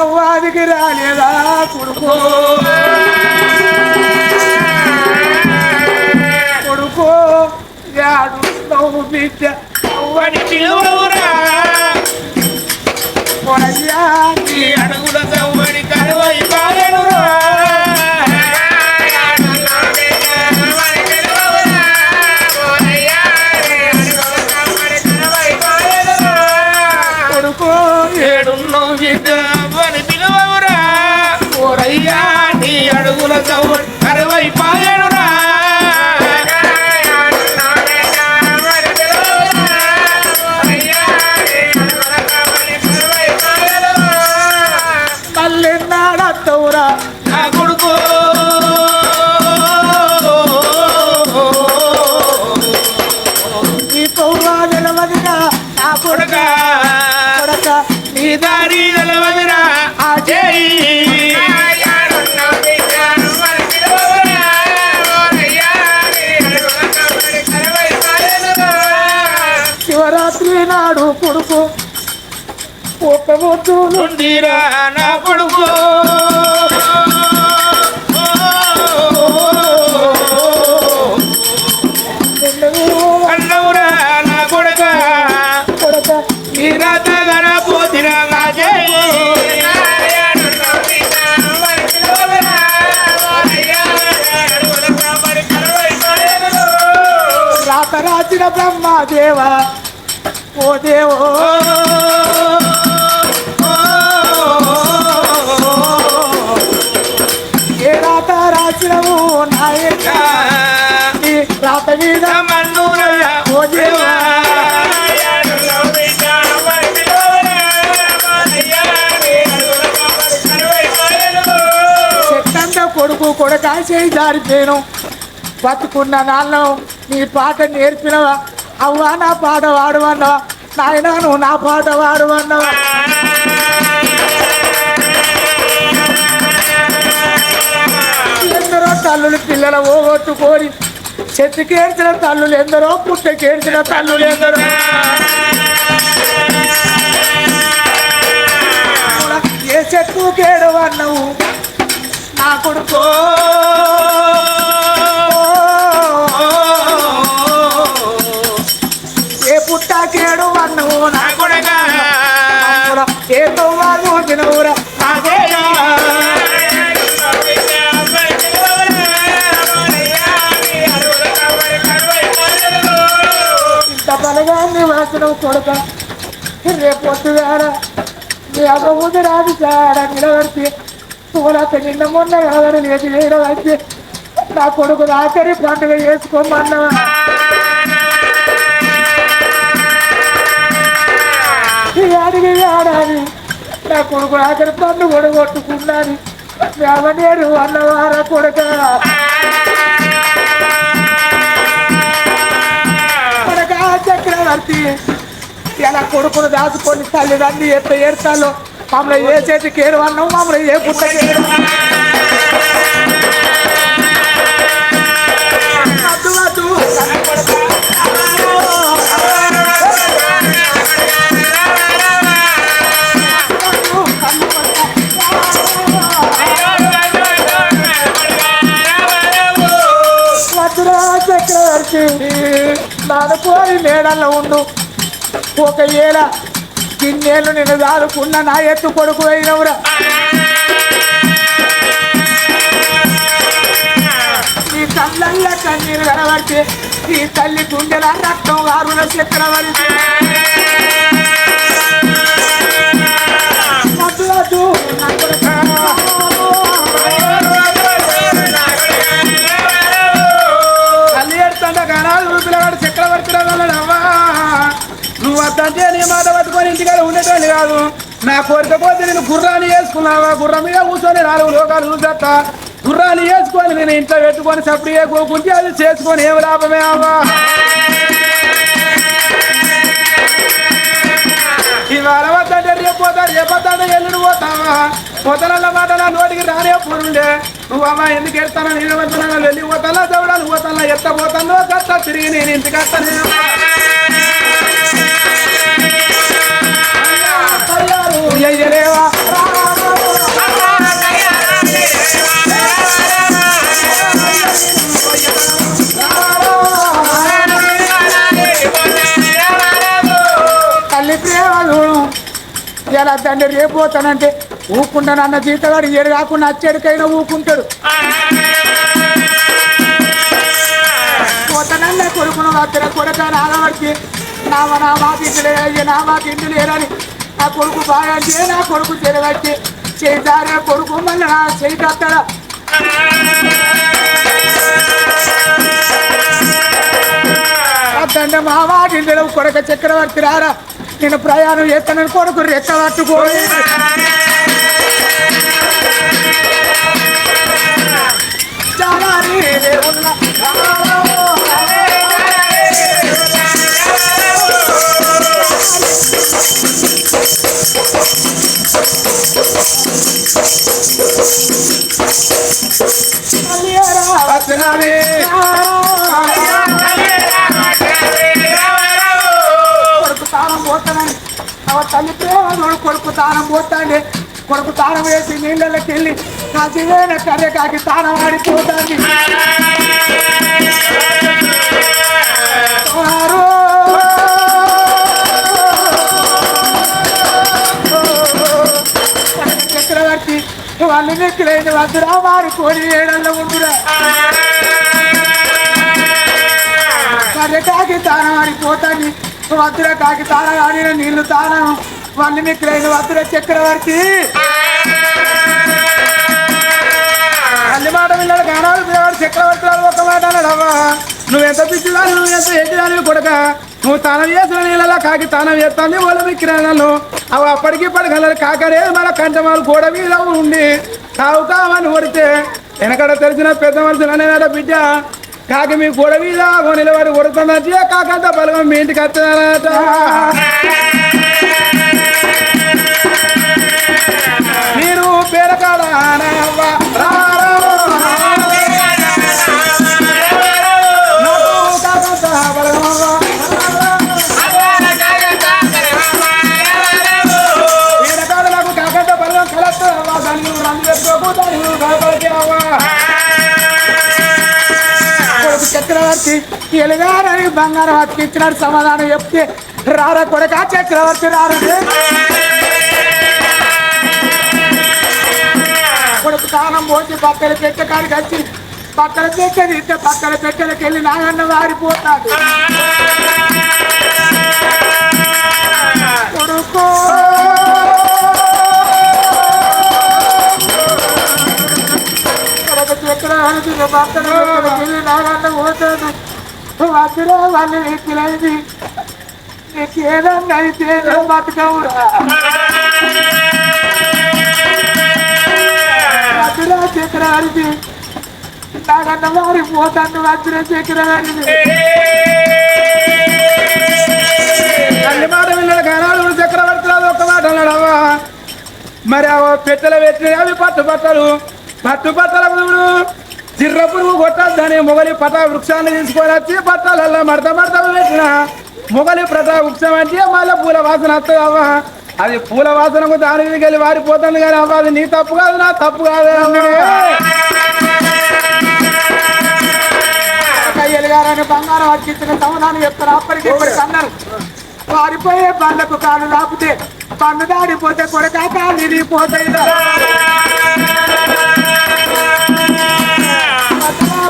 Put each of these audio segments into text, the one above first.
అవ్వాదికి రాలేదా కొడుకు? కొడుకు యాడున్నావు బిడ్డ 加油 వద్దు ఉండిరా నా కొడుకు. అన్నవురా నా కొడుక. కొడక. ఈ రాతగన పోతిరా నా రాత రాసిన బ్రహ్మదేవ ఓ దేవో. కొడుకు కొడక చేయి జారిపోయాను బతుకున్న నాన్న నీ పాట నేర్పినవా? అవ్వా నా పాట వాడమన్నావా నాయన నువ్వు నా పాట వాడవన్నావా ఎందరో తల్లులు పిల్లల చెట్టు చెట్టుకేర్చిన తల్లులు ఎందరో పుట్టకేర్చిన తల్లులు ఎందరో. ఏ చెట్టు కేడవన్నావు? నా కొడుకో. ఏ పుట్టాకేడు అన్నవు నా కొడగా ఏ తవ్వాలు తినవురా నా చేయి ఇంత బలగా నివాసనం కొడుక. రేపు పొద్దుగాడ నీ ముందు రాదు సాడ నిలబడితే తోలక నిన్న మొన్న కాదని లేచి వేయడం అయితే నా కొడుకు ఆఖరి పండుగ చేసుకోమన్నా అడిగి ఆడాలి నా కొడుకు ఆఖరి పన్ను కూడా కొట్టుకున్నాను మేమనేరు అన్నవార కొడుక చక్రవర్తి ఎలా కొడుకును దాచుకొని తల్లిదండ్రి ఎంత ఏడతాలో మమ్మల్ని ఏ చేతి కేరు అన్నావు మమ్మల్ని ఏ పుట్ట చక్రవర్తి వద్దు, కోరి మేడల్లో ఉండు. ఒక ఏళ ఇన్నేళ్ళు నేను దాదుకున్న నా ఎత్తు కొడుకు అయినవురా. నీ కళ్ళల్ల కన్నీరు కనబడితే నీ తల్లి గుండెల రక్తం వారుల చక్రవర్తి వద్దు, వద్దు, కోరిక పోతే నేను గుర్రాన్ని వేసుకున్నావా? గుర్రం మీద కూర్చొని నాలుగు లోకాలు చూసేస్తా గుర్రాన్ని వేసుకొని నేను ఇంట్లో పెట్టుకొని సప్పుడు వేసుకోకుంటే అది చేసుకొని ఏం లాభమే అవ్వా? ఇవాళ వద్దంటే రేపు పోతా రేపు వద్దంటే ఎల్లుడు పోతావా? పోతనల్ల మాట నా నోటికి రానే పూరుండే నువ్వు అమ్మ ఎందుకు ఎడతానో నేను వద్దున్నా వెళ్ళి పోతానా చదవడాలు పోతానా ఎత్త పోతానో కట్ట తిరిగి నేను ఇంటికి వస్తాను తల్లి ప్రేమ తండ్రి రేపు పోతానంటే ఊకుంటాను అన్న జీతగాడు ఏడు కాకుండా అచ్చేడికైనా ఊకుంటాడు. పోతానన్నా కొడుకును వచ్చిన కొడక నాగవాడికి నామ నా మా తిండి లేరని ఆ కొడుకు బాగా అంటే నా కొడుకు చెరగట్టి చేసారే కొడుకు మళ్ళీ నా చేయి కట్టడా మా మాట కొడక చక్రవర్తి రారా. నేను ప్రయాణం చేస్తానని కొడుకు రెక్క పట్టుకోని వచ్చినవి. కొడుకు తాళం పోతానని అవ తల్లి ప్రేమ కొడుకు తాళం పోతాండి. కొడుకు తాళం వేసి నీళ్ళకి వెళ్ళి నా జీవన కర్రె కాకి తాళం ఆడిపోతాండి. వాళ్ళు నెక్కిలైన వద్దురా వారు కోడి ఏడల్లో ఉండురా సరే కాకి తానం ఆడిపోతాంది వద్దురా కాకి తానం ఆడిన నీళ్ళు తానం. వాళ్ళు నెక్కిలైన వద్దురా చక్రవర్తి. అన్ని మాట విన్నాడు గానాలు పిల్లవాడు చక్రవర్తి వాడు ఒక మాట అన్నాడవ్వా నువ్వెంత పిచ్చిదాన్ని నువ్వు ఎంత ఎట్టిదాన్ని కొడక? నువ్వు తానం చేసిన నీళ్ళలో కాకి తానం చేస్తాను వాళ్ళు విక్రయాలను అవి అప్పటికి పడగలరు కాకరే మన కంటమాలు గోడ మీద ఉండి కావు కావని కొడితే వెనకడ తెలిసిన పెద్ద మనుషులు అనేవాడ బిడ్డ. కాకి మీ గోడ మీద నిలబడి కొడుతుందంటే కాకంత బలగం మీ ఇంటికి వస్తున్నారట? ఎలుగారని బంగారం అతికిచ్చినాడు సమాధానం చెప్తే రారా కొడక చక్రవర్తి రారు? కొడుకు తానం పోసి పక్కన పెట్టె కాడికి వచ్చి పక్కన పెట్టె తీస్తే పక్కన పెట్టెలకు వెళ్ళి నాగన్న వారిపోతాడు. వద్దురా వాళ్ళు ఎక్కిలైంది నీకు అయితే బతకవురా వద్దురా చక్రవర్తి నాకన్న వారి పోతాను వద్దురా చక్రవర్తి అన్ని మాట విన్నాడు ఒక్క మాట అన్నాడవ్వా మరి ఆ పెట్టినవి పెట్టిన అవి పట్టు బట్టలు పట్టు బట్టల పురుగుడు చిర్ర పురుగు కొట్టద్దని మొగలి పటా వృక్షాన్ని తీసుకొని వచ్చి పట్టాలల్లా మడత మడత పెట్టిన. మొగలి ప్రత వృక్షం అంటే మళ్ళీ పూల వాసన వస్తుంది అవ్వ. అది పూల వాసనకు దాని మీదకి వెళ్ళి వారిపోతుంది కానీ అవ్వ అది నీ తప్పు కాదు నా తప్పు కాదు కయ్యలుగారని బంగారం అర్చించిన సమాధానం చెప్తారు. అప్పటికి ఇప్పటికి అన్నారు వారిపోయే పండ్లకు కాలు లాపితే పన్ను దాడిపోతే కొడక కాలు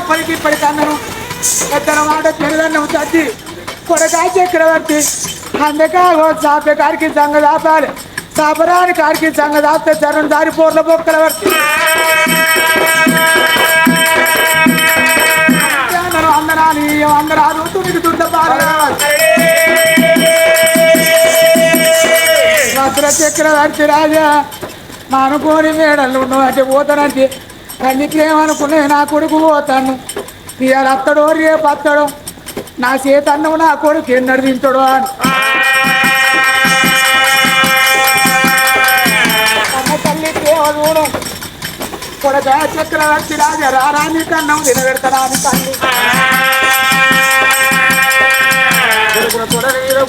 అప్పటికి ఇప్పటికి అన్నారు పెద్దల మాట పెరుదన్నం తగ్గి చక్రవర్తి అందుకే ఓ చాపే కాడికి సంగ దాపాలి. సాపరాని కాడికి సంగ దాపితే జనం దారి పోర్ల బొక్కల వర్తి అందరూ అందరాని అందరాలు తుడికి దుడ్డ భద్ర చక్రవర్తి రాజా? మా అనుకోని మేడలు నువ్వు అంటే పోతానంటే కన్నికేమనుకునే నా కొడుకు పోతాను. ఇవాళ అత్తడో రేపు అత్తడో నా చేత అన్నం నా కొడుకు ఎన్నడు తింటాడో అని. తల్లి దేవదూడం కొడక చక్రవర్తి రాజా రారాని కన్నం తినబెడతారాని తల్లి.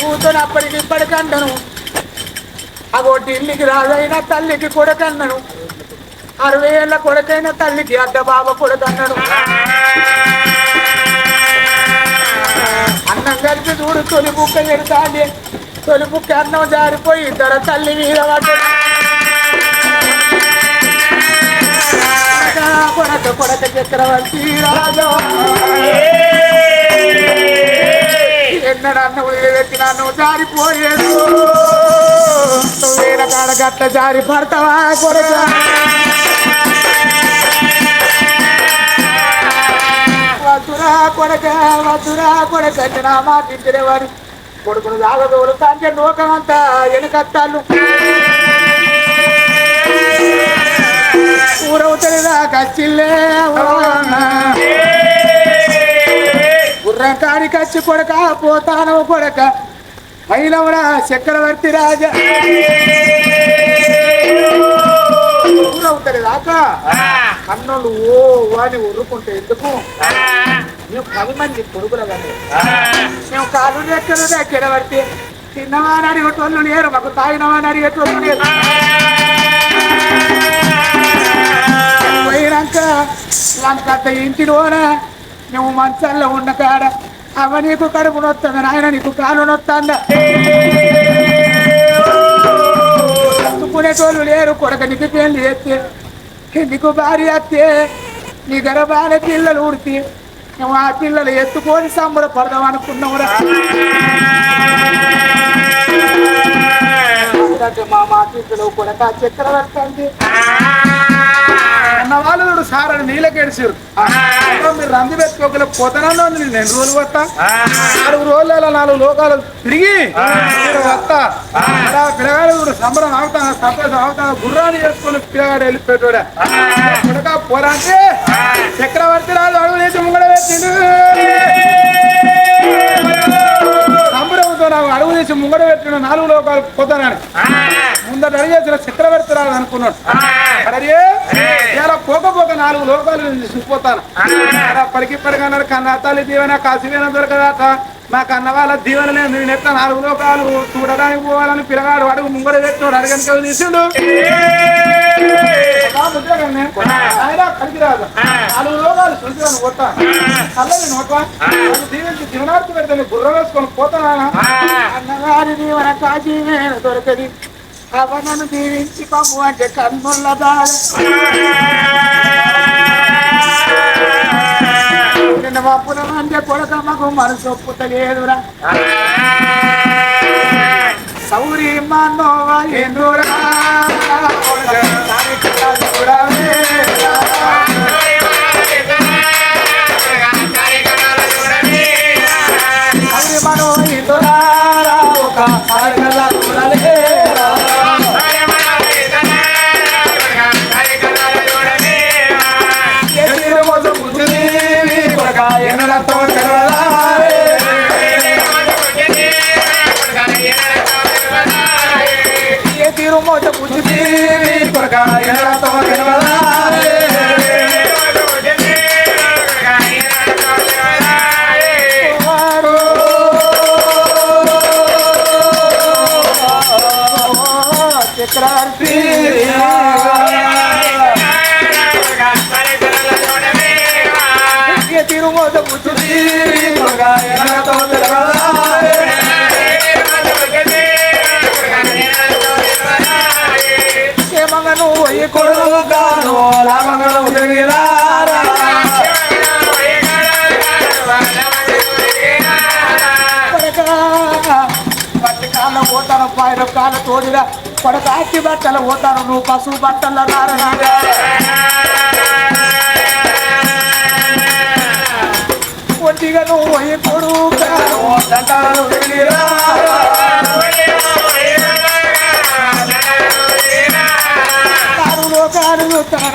కూతుని అప్పటికి ఇప్పటికంటను అగోటి ఇల్లికి రాజైన తల్లికి కొడుకన్నను అరవై ఏళ్ళ కొడుకైన తల్లికి అడ్డ బాబ కొడుకన్నను అన్నం కలిపి చూడు తొలి బుక్క పెడతాండి తొలి బుక్క అన్నం జారిపోయి ఇద్దరు తల్లి మీద కొడక కొడక చక్రవర్తి రాజా. ఎన్నడన్న వదిలిపెట్టిన నువ్వు జారిపోయేదు. నువ్వు వేరే కాడ గట్ల జారి పడతావా కొడక? వద్దురా కొడక వద్దురా కొడక అంటే నా మాట ఇంటిరేవారు కొడుకును జాగదోడు తండ్రి లోకమంతా వెనకత్తాలు ఊరవుతలేదా కచ్చిల్లే గుర్రం కచ్చి కొడక పోతానవ కొడక. పైనవరా చక్రవర్తి రాజా. ఊరవుతలేదాకా కన్నులు ఓ అని ఉరుకుంటే ఎందుకు? మేము పది మంది కొడుకులు కానీ మేము కాలు రెక్కలు దగ్గర పడితే తిన్నవాని అడిగేటోళ్ళు లేరు మాకు తాగినవాని అడిగేటోళ్ళు లేరు. పోయినాక వాళ్ళకంత ఇంటిలోన నువ్వు మంచాల్లో ఉన్న కాడ అవ నీకు కడుపు నొస్తుంది నాయన నీకు కాలు నొత్తందా. అందుకునేటోళ్ళు లేరు కొడక నీకు పెళ్ళి చేస్తే నీకు భార్య వస్తే నీ గర్భాన పిల్లలు ఉడితే నువ్వు ఆ పిల్లలు ఎత్తుకొని సంబరపడదాం అనుకున్నావురా మా మా పిల్లలు కొడక చక్రవర్తి అండి వాళ్ళు చూడు సార్ అని నీళ్ళకేడిచారు మీరు రంది పెట్టుకోగల పోతానన్నా నేను రెండు రోజులు వస్తా నాలుగు రోజులు నాలుగు లోకాలు తిరిగి వస్తా పిల్లగాడు చూడు సంబరం ఆగుతాను సంతోషం ఆగుతాను గుర్రాన్ని చేసుకుని పిల్లగాడు వెళ్ళిపోయాడు కొడక పోరా అంటే చక్రవర్తి రాజు అడుగు చేసి ముంగడ పెట్టిండు నాకు అడుగు చేసి ముంగడ పెట్టిన నాలుగు లోకాలు పోతానని. ముందట అడిగి చేసిన చక్రవర్తి రాదు అనుకున్నాడు. అరే ఇలా పోక పోక నాలుగు లోకాలు చూసిపోతాను పడిగన్నారు కన్న తల్లి దీవెన కాసివేన దొరకదాక మా కన్న వాళ్ళ దీవెన లేదు నేను ఎట్లా నాలుగు లోకాలు చూడడానికి పోవాలని పిల్లగాడు అడుగు ముంగడ పెట్టినాడు. అడగనిక తీసిండు? ఆ. ముద్రగానే, ఆయన కలిగి రాదు. నాలుగు లోకాలు చూసి కొట్టా. చల్లని నోట్వా? దీవెనకి దీవనార్థి పెడతాను. గుర్రం వేసుకొని పోతానా అన్నగారి దీవన కాజీ నేను దొరకది. అవనను దీవించి పమ్ము అంటే కన్నుల దాడ నిన్న మప్పున అంటే కొడకమ్మకు మనసు ఒప్పుతలేదురా సౌరి మనోవా ఎందురా చక్రవర్తి ఏ తీరు మోత బుద్ధి బుద్ధిదేవి కొడక ఎన్నడతో తెరవదారే. క్షేమంగా నువ్వు పోయి కొడుకు కాను రామంగళం తిరిగిరారా. కొడక పట్టి కాళ్ళ పోతాను పైన కాళ్ళ తోడిరా కొడక అట్టి బట్టలు పోతాను నువ్వు పశువు బట్టల రారా ఒంటిగా నువ్వు పోయి కొడుక. దండాలు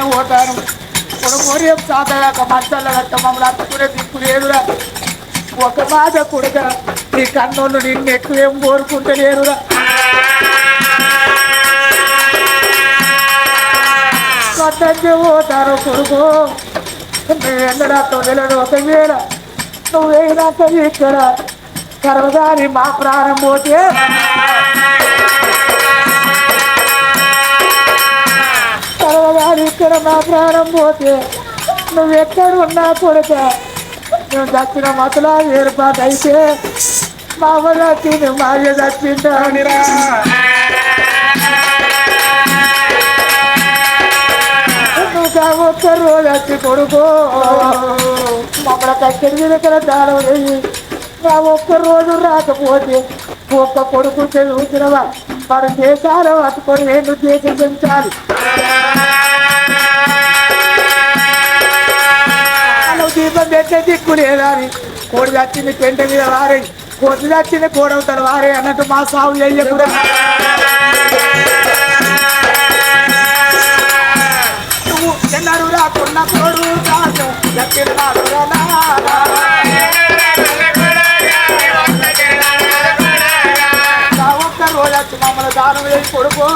పోతాను కొడుకు రేపు సాధగాక మట్టల గట్ట మమ్మల్ని అత్తుకునే దిక్కు లేదురా. ఒక బాధ కొడుక నీ కన్నోళ్ళు నిన్ను ఎక్కువేం కోరుకుంటలేరురా. అడ్డంకి పోతారు కొడుకు. నువ్వు ఎండడాతో వెళ్ళడు ఒకవేళ నువ్వు వేయినాక ఇక్కడ సర్వదాని మా ప్రాణం పోతే? సర్వదాని ఇక్కడ మా ప్రాణం పోతే నువ్వు ఎక్కడ కొడుక? నువ్వు దక్కిన మతలా ఏర్పాటు అయితే మా అమ్మ చచ్చింది మా అయ్య చచ్చిందా రానిరా. నువ్వు ఒక్క రోజు వచ్చి కొడుకో. మమ్మల్ని కక్కడి దగ్గర దానం వేయి నా ఒక్క రాకపోతే ఒక్క కొడుకు చదువుతున్నవా? మన దేశాలు పట్టుకొని నేను దేశం పెంచాలి. దీపం పెట్టే దిక్కు లేదా కోడి చచ్చింది పెంట మీద వారే కోతి చచ్చింది కోడవుతారు వారే అన్నట్టు మా సాగు చేయకుండా నువ్వు ఎన్నడు రాకున్న కోడు కాదు. ఎక్కినాడు రా వచ్చి మమ్మల్ని దానం వేసి కొడుకు.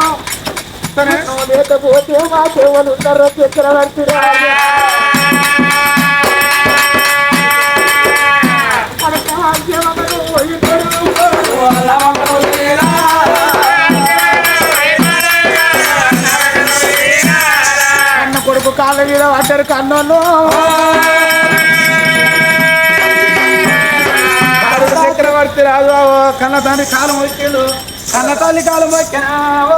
లేకపోతే మా సేవలు ఉన్నారో చక్రవర్తి రాజా కాళ్ళ మీద పడ్డారు కన్నోళ్ళు. చక్రవర్తి రాజు కన్న తండ్రి కాలం వచ్చిండు కన్న తల్లి కాలం వచ్చావు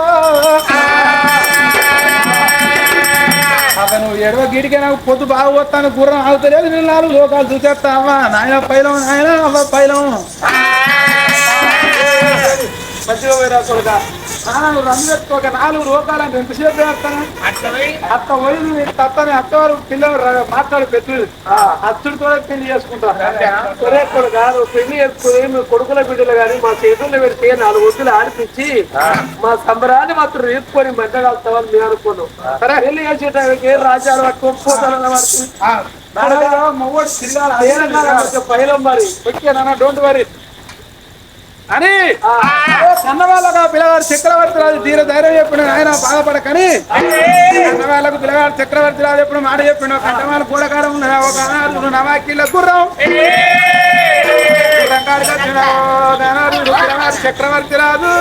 అతను ఎడవ గిడికే నాకు పొద్దు బాగా గుర్రం ఆగుతలేదు నేను నాలుగు లోకాలు చూసేస్తావా నాయన పైలం నాయన అవ్వ పైలం. మంచిగా పోయిరా కొడుక నాలుగు రంగు పెట్టుకోక నాలుగు అంటే ఎంతసేపు వేస్తాను అత్త పోయి తత్తని అత్తవారు పిల్లలు మాట్లాడు పెద్దలు. అత్తుడితో పెళ్ళి చేసుకుంటారు నువ్వు పెళ్ళి చేసుకుని మీ కొడుకుల బిడ్డలు కానీ మా చేతుల్లో పెడితే నాలుగు వద్దులు ఆడిపించి మా సంబరాన్ని మాత్రం రేపుకొని మంటగలుగుతామని మేము అనుకున్నాం సరే పెళ్ళి చేసేటానికి రాజ్యాలు పట్టుకోపోతానన్న మొగోడు తిరగాలి పైలం మరి. ఓకే నాన్న డోంట్ వరీ అని. సన్నవాళ్ళగా పిల్లవాడు చక్రవర్తి రాజు తీర ధైర్యం చెప్పిన ఆయన బాధపడకని. సన్నవాళ్ళకు పిల్లవాడు చక్రవర్తి రాజు ఎప్పుడు మాట చెప్పిన కంటమాల కూడకాడ ఉన్న ఒక అనాథుడు నవాకిళ్ళ గుర్రం. చక్రవర్తి రాజు.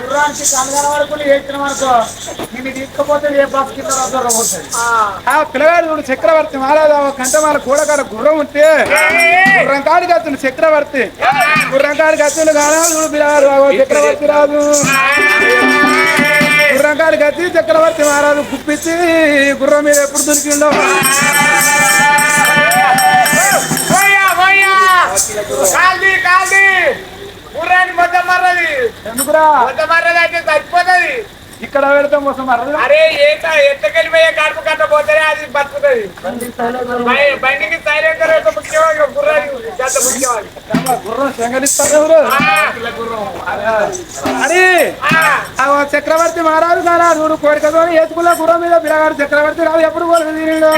గుర్రానికి కనగల వరకు వేసిన వరకు నేను తీసుకపోతే ఏ బస్ కింద పోతుంది ఆ. పిల్లగాడు చూడు చక్రవర్తి ఆ కంటమాల కూడకాడ గుర్రం ఉంటే గుర్రం కాడికి అతను చక్రవర్తి. గుర్రం కాడికి అతను కాదు చూడు పిల్లగాడు ఆ చక్రవర్తి రాజు గుర్రం కాడికి వచ్చి చక్రవర్తి మహారాజు గుప్పించి గుర్రం మీద ఎప్పుడు దొరికిండో. కాల్ది కాల్ది. ఎందుకురా? మర్రది అయితే చచ్చిపోతుంది ఇక్కడ పెడితే మోసం మరలు అరే ఏట ఎట్టకెళ్ళిపోయే కడుపు కట్టపోతే అది బతుకుతుంది. బండికి సైలెంసర్ అయితే ముఖ్యమా గుర్రానికి గంట ముఖ్యమని గుర్రం శంగరిస్తారు ఎవరు? అని ఆ. చక్రవర్తి మహారాజు కానా చూడు కోరికతో ఎత్తుకున్న గుర్రం మీద పిల్లగాడు చక్రవర్తి రాదు ఎప్పుడు కోరిక తీరిండు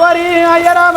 వరి అయ్యరామ?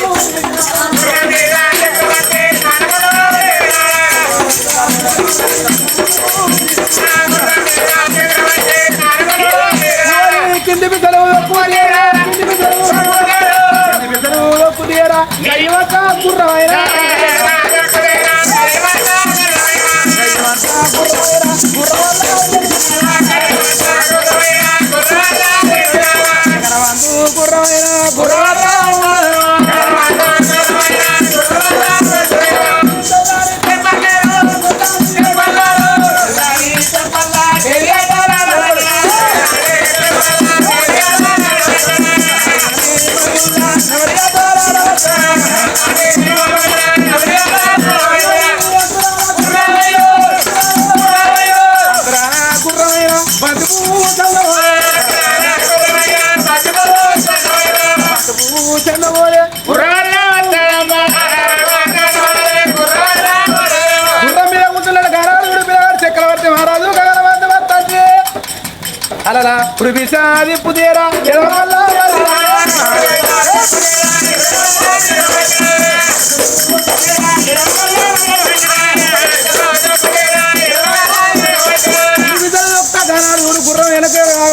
ก้าวกูหน่อยนะ విషాది పుదేరా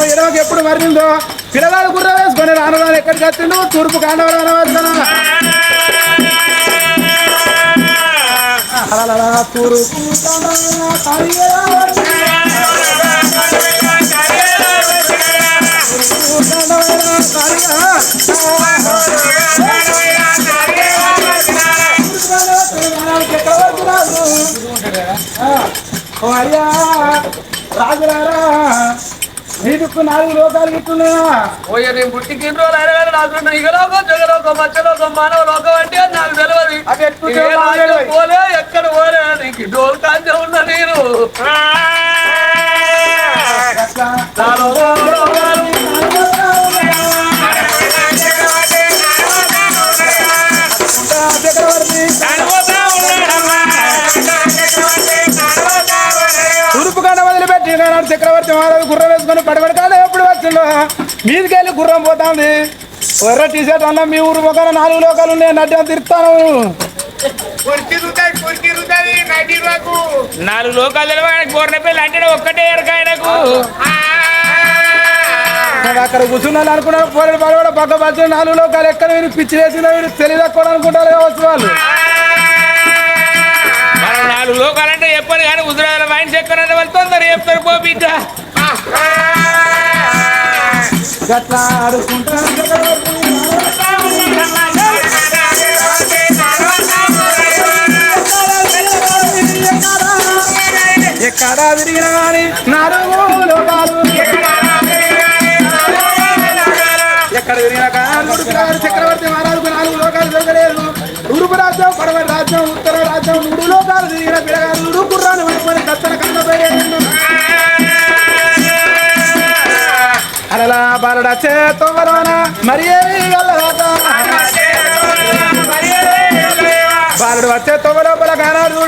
ఎడవకి ఎప్పుడు మరిందో పిల్లగాడు గుర్ర వేసుకొని ఎక్కడికి వచ్చిండు తూర్పు కాండవరం వస్తున్నా తూరు అయ్యా రాజులారా నీకు నాలుగు లోకాలు ఇట్టున్నా ఓయ్య నేను పుట్టికి నాకు ఇగలోకం జగలోకం మచ్చలోకం మానవ లోకం అంటే నాకు తెలియదు. పోలే ఎక్కడ పోలే నీకు డోల్ కాంచే ఉన్నా నేను. చక్రవర్తి మహారాజు గుర్రం వేసుకొని పడబడకాడ ఎప్పుడు వచ్చిందో మీదికెళ్ళి గుర్రం పోతాంది. ఎర్ర టీషర్ట్ అన్న మీ ఊరు మొక్కన నాలుగు లోకాలు ఉన్నాయి నడ్డం తిరుతాను నాలుగు లోకాలు అంటే ఒక్కటే అక్కడ కూర్చున్నాను అనుకున్నాను పోరాడు పడబడ పక్క పచ్చి నాలుగు లోకాలు ఎక్కడ వీరు పిచ్చి వేసిన వీరు తెలియదక్కువ అనుకుంటారు కావచ్చు వాళ్ళు. నాలుగు లోకాలంటే చెప్పాను కానీ హుజరాబాద్ మైండ్ చక్కర వాళ్ళు తొందర చెప్తారు పో బిడ్డ గట్లా ఆడుకుంటాను చక్రవర్తి. ఎక్కడ తిరిగినా కానీ నాలుగు లోకాలు అలా చేతో చేతోవరాన మరి బాలుడు వచ్చే తొమ్మలోపల కానాడు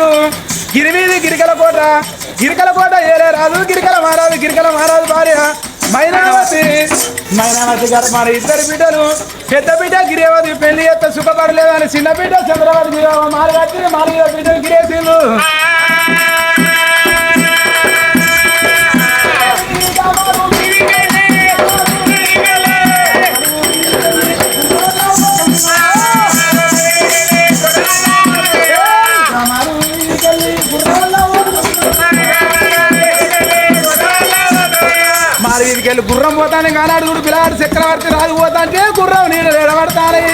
గిరిమీది గిరికల కోట గిరికల కోట ఏరే రాజు గిరికల మహారాజు గిరికల మహారాజు భార్య. మైనావతి మైనావతి గారు మన ఇద్దరు బిడ్డలు. పెద్ద బిడ్డ గిరేవతి పెళ్ళి ఎత్త సుఖపడలేదని చిన్న బిడ్డ చంద్రబాబు గిరేవ మారగట్టి మారిన బిడ్డలు గిరేసిండు గుర్రం పోతాను కానాడు కూడా పిల్లాడు చక్రవర్తి రాజు పోతాంటే గుర్రం నీళ్ళు ఎడబడతాయి